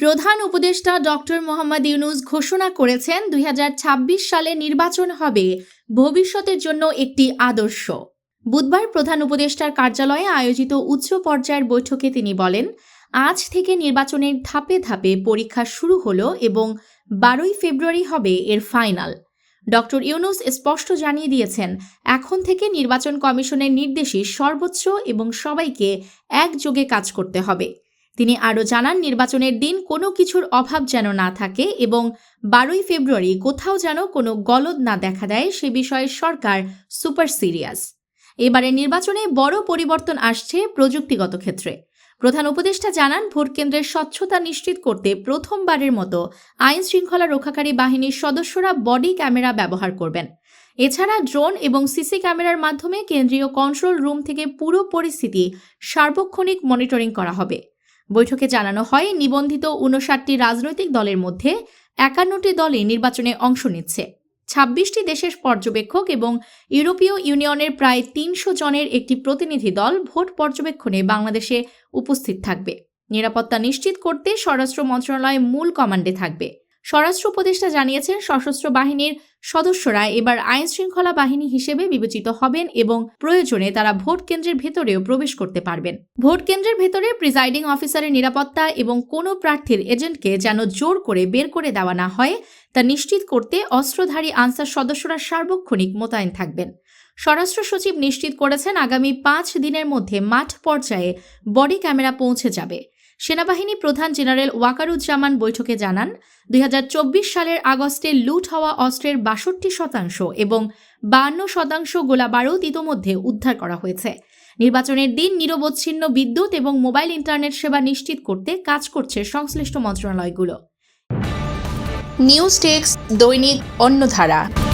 প্রধান উপদেষ্টা ডক্টর মোহাম্মদ ইউনুস ঘোষণা করেছেন দুই হাজার ছাব্বিশ সালে নির্বাচন হবে ভবিষ্যতের জন্য একটি আদর্শ। বুধবার প্রধান উপদেষ্টার কার্যালয়ে আয়োজিত উচ্চ পর্যায়ের বৈঠকে তিনি বলেন, আজ থেকে নির্বাচনের ধাপে ধাপে পরীক্ষা শুরু হলো এবং বারোই ফেব্রুয়ারি হবে এর ফাইনাল। ডক্টর ইউনুস স্পষ্ট জানিয়ে দিয়েছেন, এখন থেকে নির্বাচন কমিশনের নির্দেশে সর্বোচ্চ এবং সবাইকে একযোগে কাজ করতে হবে। তিনি আরও জানান, নির্বাচনের দিন কোনো কিছুর অভাব যেন না থাকে এবং বারোই ফেব্রুয়ারি কোথাও যেন কোনো গলদ না দেখা দেয় সে বিষয়ে সরকার সুপার সিরিয়াস। এবারে নির্বাচনে বড় পরিবর্তন আসছে প্রযুক্তিগত ক্ষেত্রে। প্রধান উপদেষ্টা জানান, ভোট কেন্দ্রের স্বচ্ছতা নিশ্চিত করতে প্রথমবারের মতো আইন শৃঙ্খলা রক্ষাকারী বাহিনীর সদস্যরা বডি ক্যামেরা ব্যবহার করবেন। এছাড়া ড্রোন এবং সিসি ক্যামেরার মাধ্যমে কেন্দ্রীয় কন্ট্রোল রুম থেকে পুরো পরিস্থিতি সার্বক্ষণিক মনিটরিং করা হবে। বৈঠকে জানানো হয়, নিবন্ধিত উনষাটটি রাজনৈতিক দলের মধ্যে একান্নটি দলই নির্বাচনে অংশ নিচ্ছে। ছাব্বিশটি দেশের পর্যবেক্ষক এবং ইউরোপীয় ইউনিয়নের প্রায় তিনশো জনের একটি প্রতিনিধি দল ভোট পর্যবেক্ষণে বাংলাদেশে উপস্থিত থাকবে। নিরাপত্তা নিশ্চিত করতে স্বরাষ্ট্র মন্ত্রণালয় মূল কমান্ডে থাকবে। স্বরাষ্ট্র উপদেষ্টা জানিয়েছেন, সশস্ত্র বাহিনীর সদস্যরা এবার আইন শৃঙ্খলা বাহিনী হিসেবে বিবেচিত হবেন এবং প্রয়োজনে তারা ভোট কেন্দ্রের ভেতরেও প্রবেশ করতে পারবেন। ভোট কেন্দ্রের ভেতরে প্রিজাইডিং অফিসারের নিরাপত্তা এবং কোনো প্রার্থীর এজেন্টকে যেন জোর করে বের করে দেওয়া না হয়, তা নিশ্চিত করতে অস্ত্রধারী আনসার সদস্যরা সার্বক্ষণিক মোতায়েন থাকবেন। স্বরাষ্ট্র সচিব নিশ্চিত করেছেন, আগামী পাঁচ দিনের মধ্যে মাঠ পর্যায়ে বডি ক্যামেরা পৌঁছে যাবে। সেনাবাহিনী প্রধান জেনারেল ওয়াকারুজ্জামান বৈঠকে জানান, দুই হাজার চব্বিশ সালের আগস্টে লুট হওয়া অস্ত্রের বাষট্টি শতাংশ এবং বান্ন শতাংশ গোলা গোলাবারুদ ইতোমধ্যে উদ্ধার করা হয়েছে। নির্বাচনের দিন নিরবচ্ছিন্ন বিদ্যুৎ এবং মোবাইল ইন্টারনেট সেবা নিশ্চিত করতে কাজ করছে সংশ্লিষ্ট মন্ত্রণালয়গুলো। নিউজ টেক্স দৈনিক অন্যধারা